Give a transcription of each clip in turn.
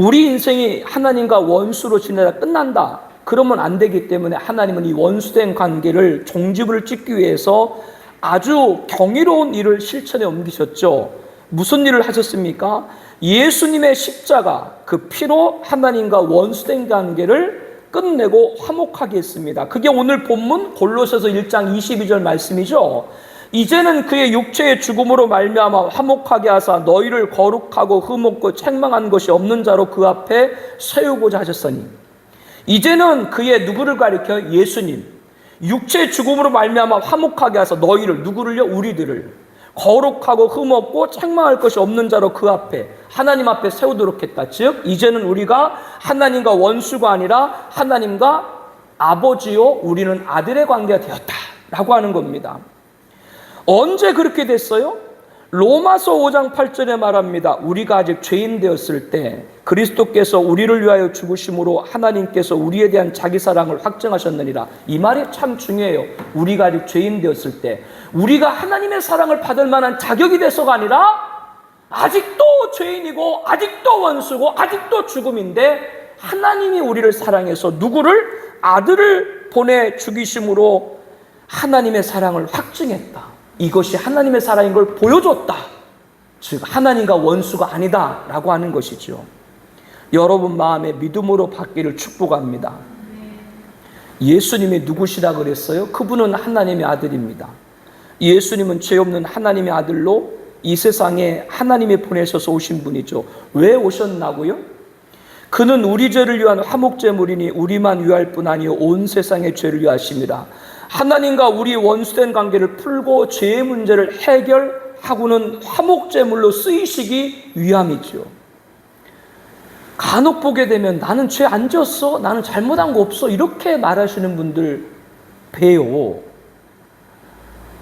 우리 인생이 하나님과 원수로 지내다 끝난다. 그러면 안 되기 때문에 하나님은 이 원수된 관계를 종지부를 찍기 위해서 아주 경이로운 일을 실천에 옮기셨죠. 무슨 일을 하셨습니까? 예수님의 십자가, 그 피로 하나님과 원수된 관계를 끝내고 화목하게 했습니다. 그게 오늘 본문 골로새서 1장 22절 말씀이죠. 이제는 그의 육체의 죽음으로 말미암아 화목하게 하사 너희를 거룩하고 흠없고 책망한 것이 없는 자로 그 앞에 세우고자 하셨으니. 이제는 그의 누구를 가리켜? 예수님. 육체의 죽음으로 말미암아 화목하게 하사 너희를 누구를요? 우리들을. 거룩하고 흠없고 책망할 것이 없는 자로 그 앞에 하나님 앞에 세우도록 했다. 즉 이제는 우리가 하나님과 원수가 아니라 하나님과 아버지요 우리는 아들의 관계가 되었다라고 하는 겁니다. 언제 그렇게 됐어요? 로마서 5장 8절에 말합니다. 우리가 아직 죄인 되었을 때 그리스도께서 우리를 위하여 죽으심으로 하나님께서 우리에 대한 자기 사랑을 확증하셨느니라. 이 말이 참 중요해요. 우리가 아직 죄인 되었을 때 우리가 하나님의 사랑을 받을 만한 자격이 돼서가 아니라 아직도 죄인이고 아직도 원수고 아직도 죽음인데 하나님이 우리를 사랑해서 누구를 아들을 보내 죽이심으로 하나님의 사랑을 확증했다. 이것이 하나님의 사랑인 걸 보여줬다. 즉 하나님과 원수가 아니다라고 하는 것이죠. 여러분 마음에 믿음으로 받기를 축복합니다. 예수님이 누구시라 그랬어요? 그분은 하나님의 아들입니다. 예수님은 죄 없는 하나님의 아들로 이 세상에 하나님이 보내셔서 오신 분이죠. 왜 오셨나고요? 그는 우리 죄를 위한 화목제물이니 우리만 위할 뿐 아니요 온 세상의 죄를 위하십니다. 하나님과 우리 원수된 관계를 풀고 죄의 문제를 해결하고는 화목제물로 쓰이시기 위함이죠. 간혹 보게 되면 나는 죄안 졌어, 나는 잘못한 거 없어 이렇게 말하시는 분들 봬요.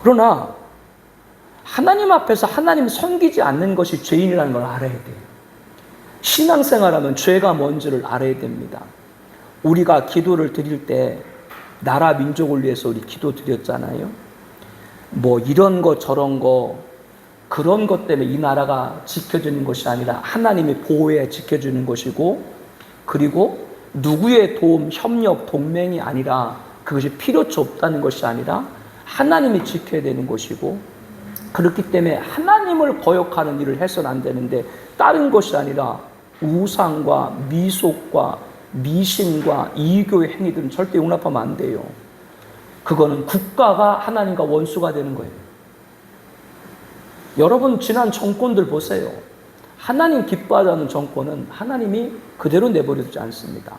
그러나 하나님 앞에서 하나님 섬기지 않는 것이 죄인이라는 걸 알아야 돼요. 신앙생활하면 죄가 뭔지를 알아야 됩니다. 우리가 기도를 드릴 때 나라 민족을 위해서 우리 기도 드렸잖아요. 뭐 이런 거 저런 거 그런 것 때문에 이 나라가 지켜지는 것이 아니라 하나님이 보호해 지켜주는 것이고 그리고 누구의 도움, 협력, 동맹이 아니라 그것이 필요치 없다는 것이 아니라 하나님이 지켜야 되는 것이고 그렇기 때문에 하나님을 거역하는 일을 해서는 안 되는데 다른 것이 아니라 우상과 미속과 미신과 이교의 행위들은 절대 용납하면 안 돼요. 그거는 국가가 하나님과 원수가 되는 거예요. 여러분 지난 정권들 보세요. 하나님 기뻐하지 않는 정권은 하나님이 그대로 내버려두지 않습니다.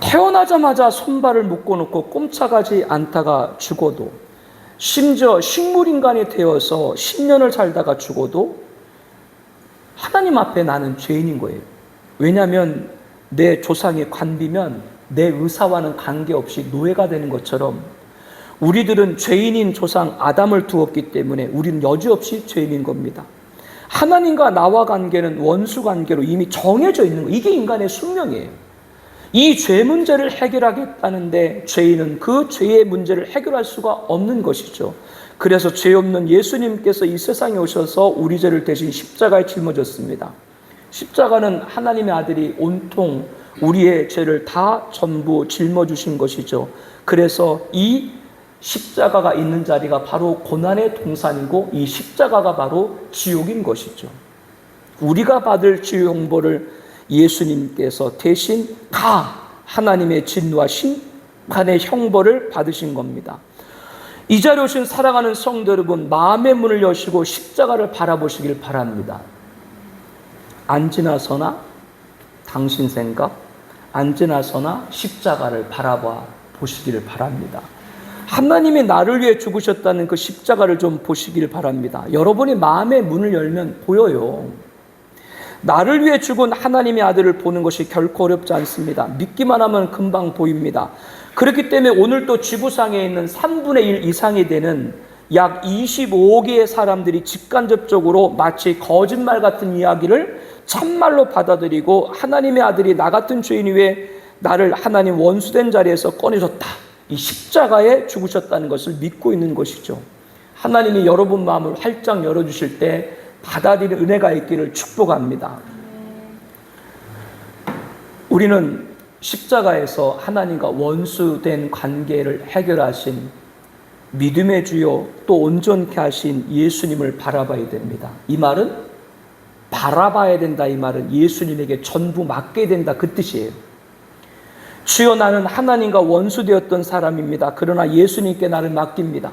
태어나자마자 손발을 묶어놓고 꼼짝하지 않다가 죽어도 심지어 식물인간이 되어서 10년을 살다가 죽어도 하나님 앞에 나는 죄인인 거예요. 왜냐하면 내 조상이 관비면 내 의사와는 관계없이 노예가 되는 것처럼 우리들은 죄인인 조상 아담을 두었기 때문에 우리는 여지없이 죄인인 겁니다. 하나님과 나와 관계는 원수 관계로 이미 정해져 있는 거. 이게 인간의 숙명이에요. 이 죄 문제를 해결하겠다는데 죄인은 그 죄의 문제를 해결할 수가 없는 것이죠. 그래서 죄 없는 예수님께서 이 세상에 오셔서 우리 죄를 대신 십자가에 짊어졌습니다. 십자가는 하나님의 아들이 온통 우리의 죄를 다 전부 짊어주신 것이죠. 그래서 이 십자가가 있는 자리가 바로 고난의 동산이고 이 십자가가 바로 지옥인 것이죠. 우리가 받을 지옥 형벌을 예수님께서 대신 다 하나님의 진노와 심판의 형벌을 받으신 겁니다. 이 자리에 오신 사랑하는 성도 여러분, 마음의 문을 여시고 십자가를 바라보시길 바랍니다. 안 지나서나 당신 생각, 안 지나서나 십자가를 바라봐 보시기를 바랍니다. 하나님이 나를 위해 죽으셨다는 그 십자가를 좀 보시기를 바랍니다. 여러분이 마음의 문을 열면 보여요. 나를 위해 죽은 하나님의 아들을 보는 것이 결코 어렵지 않습니다. 믿기만 하면 금방 보입니다. 그렇기 때문에 오늘 또 지구상에 있는 3분의 1 이상이 되는 약 25개의 사람들이 직간접적으로 마치 거짓말 같은 이야기를 참말로 받아들이고 하나님의 아들이 나 같은 죄인 위에 나를 하나님 원수된 자리에서 꺼내줬다. 이 십자가에 죽으셨다는 것을 믿고 있는 것이죠. 하나님이 여러분 마음을 활짝 열어주실 때 받아들일 은혜가 있기를 축복합니다. 우리는 십자가에서 하나님과 원수된 관계를 해결하신 믿음의 주요 또 온전케 하신 예수님을 바라봐야 됩니다. 이 말은 바라봐야 된다 이 말은 예수님에게 전부 맡게 된다 그 뜻이에요. 주여 나는 하나님과 원수되었던 사람입니다. 그러나 예수님께 나를 맡깁니다.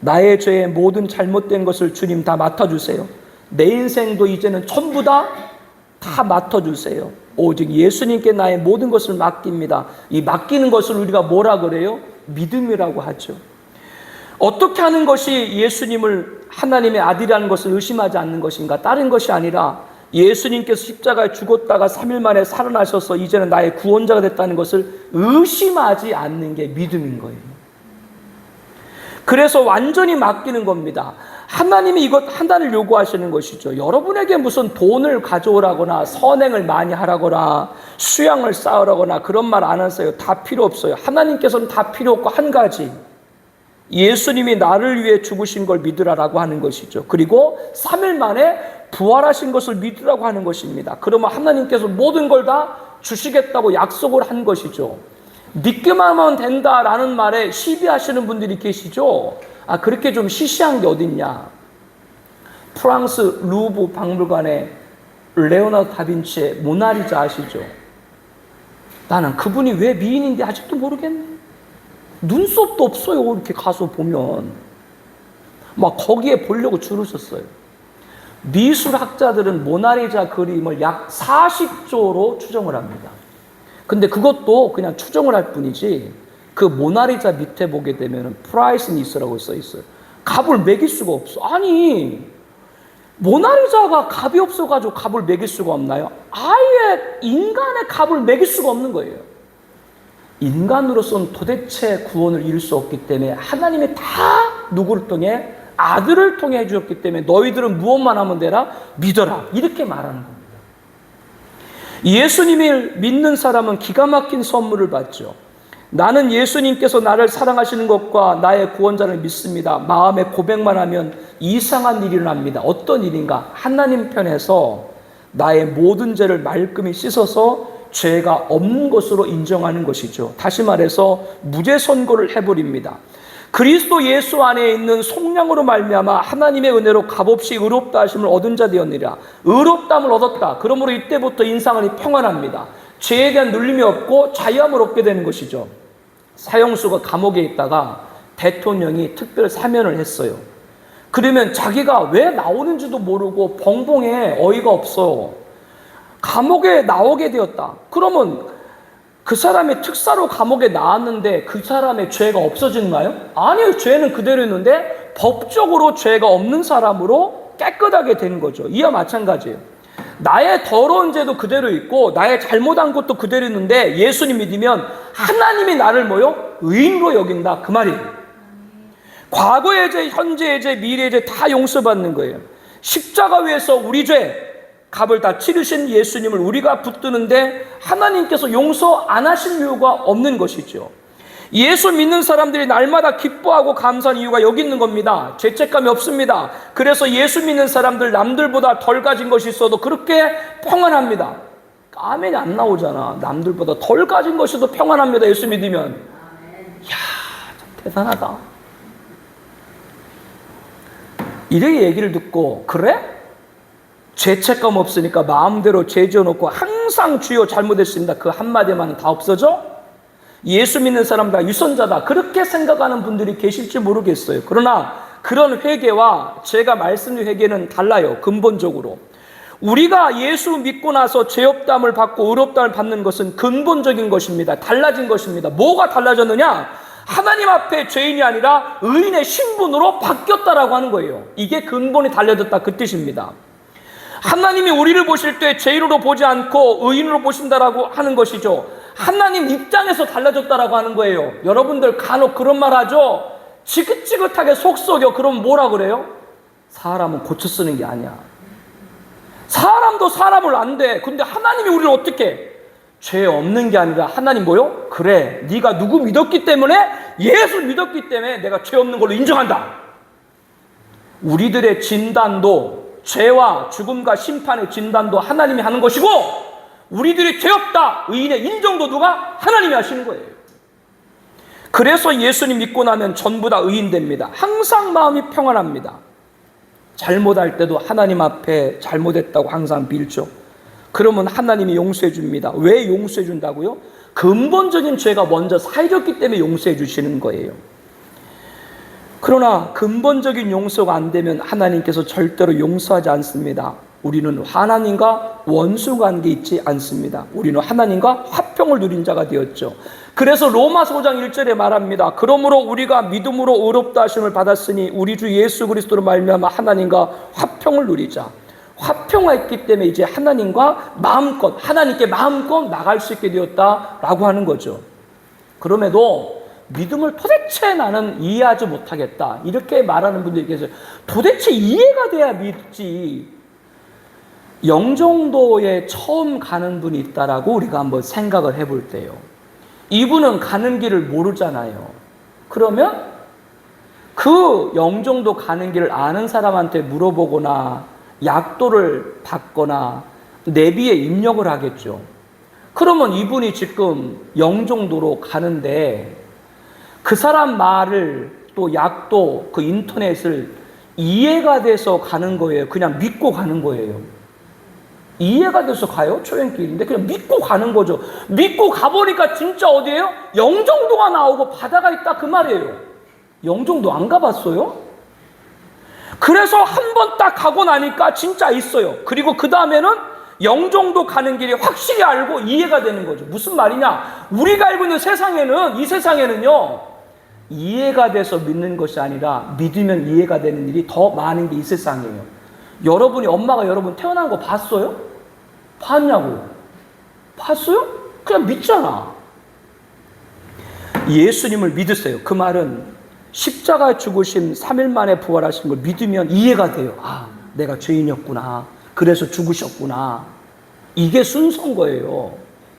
나의 죄의 모든 잘못된 것을 주님 다 맡아주세요. 내 인생도 이제는 전부 다, 다 맡아주세요. 오직 예수님께 나의 모든 것을 맡깁니다. 이 맡기는 것을 우리가 뭐라 그래요? 믿음이라고 하죠. 어떻게 하는 것이 예수님을 하나님의 아들이라는 것을 의심하지 않는 것인가? 다른 것이 아니라 예수님께서 십자가에 죽었다가 3일 만에 살아나셔서 이제는 나의 구원자가 됐다는 것을 의심하지 않는 게 믿음인 거예요. 그래서 완전히 맡기는 겁니다. 하나님이 이것 하나를 요구하시는 것이죠. 여러분에게 무슨 돈을 가져오라거나 선행을 많이 하라거나 수양을 쌓으라거나 그런 말 안 하세요. 다 필요 없어요. 하나님께서는 다 필요 없고 한 가지. 예수님이 나를 위해 죽으신 걸 믿으라라고 하는 것이죠. 그리고 3일 만에 부활하신 것을 믿으라고 하는 것입니다. 그러면 하나님께서 모든 걸 다 주시겠다고 약속을 한 것이죠. 믿기만 하면 된다라는 말에 시비하시는 분들이 계시죠. 아, 그렇게 좀 시시한 게 어딨냐. 프랑스 루브 박물관에 레오나르도 다빈치의 모나리자 아시죠? 나는 그분이 왜 미인인지 아직도 모르겠네. 눈썹도 없어요. 이렇게 가서 보면. 막 거기에 보려고 줄을 섰어요. 미술학자들은 모나리자 그림을 약 40조로 추정을 합니다. 근데 그것도 그냥 추정을 할 뿐이지 그 모나리자 밑에 보게 되면 프라이스니스라고 써 있어요. 값을 매길 수가 없어. 아니 모나리자가 값이 없어가지고 값을 매길 수가 없나요? 아예 인간의 값을 매길 수가 없는 거예요. 인간으로서는 도대체 구원을 이룰 수 없기 때문에 하나님이 다 누구를 통해 아들을 통해 해주셨기 때문에 너희들은 무엇만 하면 되라 믿어라 이렇게 말하는 겁니다. 예수님을 믿는 사람은 기가 막힌 선물을 받죠. 나는 예수님께서 나를 사랑하시는 것과 나의 구원자를 믿습니다. 마음에 고백만 하면 이상한 일이 일어납니다. 어떤 일인가? 하나님 편에서 나의 모든 죄를 말끔히 씻어서 죄가 없는 것으로 인정하는 것이죠. 다시 말해서 무죄 선고를 해버립니다. 그리스도 예수 안에 있는 속량으로 말미암아 하나님의 은혜로 값없이 의롭다 하심을 얻은 자 되었느라 의롭담을 얻었다. 그러므로 이때부터 인상은 평안합니다. 죄에 대한 눌림이 없고 자유함을 얻게 되는 것이죠. 사형수가 감옥에 있다가 대통령이 특별 사면을 했어요. 그러면 자기가 왜 나오는지도 모르고 벙벙해 어이가 없어. 감옥에 나오게 되었다. 그러면 그 사람의 특사로 감옥에 나왔는데 그 사람의 죄가 없어지나요? 아니요. 죄는 그대로 있는데 법적으로 죄가 없는 사람으로 깨끗하게 되는 거죠. 이와 마찬가지예요. 나의 더러운 죄도 그대로 있고 나의 잘못한 것도 그대로 있는데 예수님 믿으면 하나님이 나를 뭐요? 의인으로 여긴다. 그 말이에요. 과거의 죄, 현재의 죄, 미래의 죄 다 용서받는 거예요. 십자가 위에서 우리 죄, 값을 다 치르신 예수님을 우리가 붙드는데 하나님께서 용서 안 하신 이유가 없는 것이죠. 예수 믿는 사람들이 날마다 기뻐하고 감사한 이유가 여기 있는 겁니다. 죄책감이 없습니다. 그래서 예수 믿는 사람들 남들보다 덜 가진 것이 있어도 그렇게 평안합니다. 아멘이 안 나오잖아. 남들보다 덜 가진 것이도 평안합니다. 예수 믿으면. 이야, 참 대단하다. 이렇게 얘기를 듣고, 그래? 죄책감 없으니까 마음대로 죄 지어 놓고 항상 주여 잘못했습니다. 그 한마디만 다 없어져? 예수 믿는 사람 다 유선자다. 그렇게 생각하는 분들이 계실지 모르겠어요. 그러나 그런 회개와 제가 말씀드린 회개는 달라요. 근본적으로. 우리가 예수 믿고 나서 죄업담을 받고 의롭담을 받는 것은 근본적인 것입니다. 달라진 것입니다. 뭐가 달라졌느냐? 하나님 앞에 죄인이 아니라 의인의 신분으로 바뀌었다라고 하는 거예요. 이게 근본이 달라졌다 그 뜻입니다. 하나님이 우리를 보실 때 죄인으로 보지 않고 의인으로 보신다라고 하는 것이죠. 하나님 입장에서 달라졌다라고 하는 거예요. 여러분들 간혹 그런 말 하죠. 지긋지긋하게 속 썩여. 그럼 뭐라 그래요? 사람은 고쳐 쓰는 게 아니야. 사람도 사람을 안 돼. 근데 하나님이 우리를 어떻게? 죄 없는 게 아니라 하나님 뭐요? 그래. 네가 누구 믿었기 때문에 예수 믿었기 때문에 내가 죄 없는 걸로 인정한다. 우리들의 진단도 죄와 죽음과 심판의 진단도 하나님이 하는 것이고 우리들이 되었다. 의인의 인정도 누가? 하나님이 하시는 거예요. 그래서 예수님 믿고 나면 전부 다 의인 됩니다. 항상 마음이 평안합니다. 잘못할 때도 하나님 앞에 잘못했다고 항상 빌죠. 그러면 하나님이 용서해 줍니다. 왜 용서해 준다고요? 근본적인 죄가 먼저 사해졌기 때문에 용서해 주시는 거예요. 그러나 근본적인 용서가 안 되면 하나님께서 절대로 용서하지 않습니다. 우리는 하나님과 원수 관계 있지 않습니다. 우리는 하나님과 화평을 누린 자가 되었죠. 그래서 로마서 5장 1절에 말합니다. 그러므로 우리가 믿음으로 의롭다 하심을 받았으니 우리 주 예수 그리스도로 말미암아 하나님과 화평을 누리자. 화평했기 때문에 이제 하나님과 마음껏 하나님께 마음껏 나갈 수 있게 되었다라고 하는 거죠. 그럼에도 믿음을 도대체 나는 이해하지 못하겠다. 이렇게 말하는 분들이 계세요. 도대체 이해가 돼야 믿지. 영정도에 처음 가는 분이 있다라고 우리가 한번 생각을 해볼 때요. 이분은 가는 길을 모르잖아요. 그러면 그 영정도 가는 길을 아는 사람한테 물어보거나 약도를 받거나 내비에 입력을 하겠죠. 그러면 이분이 지금 영종도로 가는데 그 사람 말을 또 약도 그 인터넷을 이해가 돼서 가는 거예요. 그냥 믿고 가는 거예요. 이해가 돼서 가요? 초행길인데 그냥 믿고 가는 거죠. 믿고 가보니까 진짜 어디예요? 영종도가 나오고 바다가 있다 그 말이에요. 영종도 안 가봤어요? 그래서 한 번 딱 가고 나니까 진짜 있어요. 그리고 그 다음에는 영종도 가는 길이 확실히 알고 이해가 되는 거죠. 무슨 말이냐? 우리가 알고 있는 세상에는, 이 세상에는요, 이해가 돼서 믿는 것이 아니라 믿으면 이해가 되는 일이 더 많은 게 이 세상이에요. 여러분이 엄마가 여러분 태어난 거 봤어요? 봤냐고? 봤어요? 그냥 믿잖아. 예수님을 믿으세요. 그 말은 십자가 죽으심 3일 만에 부활하신 걸 믿으면 이해가 돼요. 아, 내가 죄인이었구나. 그래서 죽으셨구나. 이게 순서인 거예요.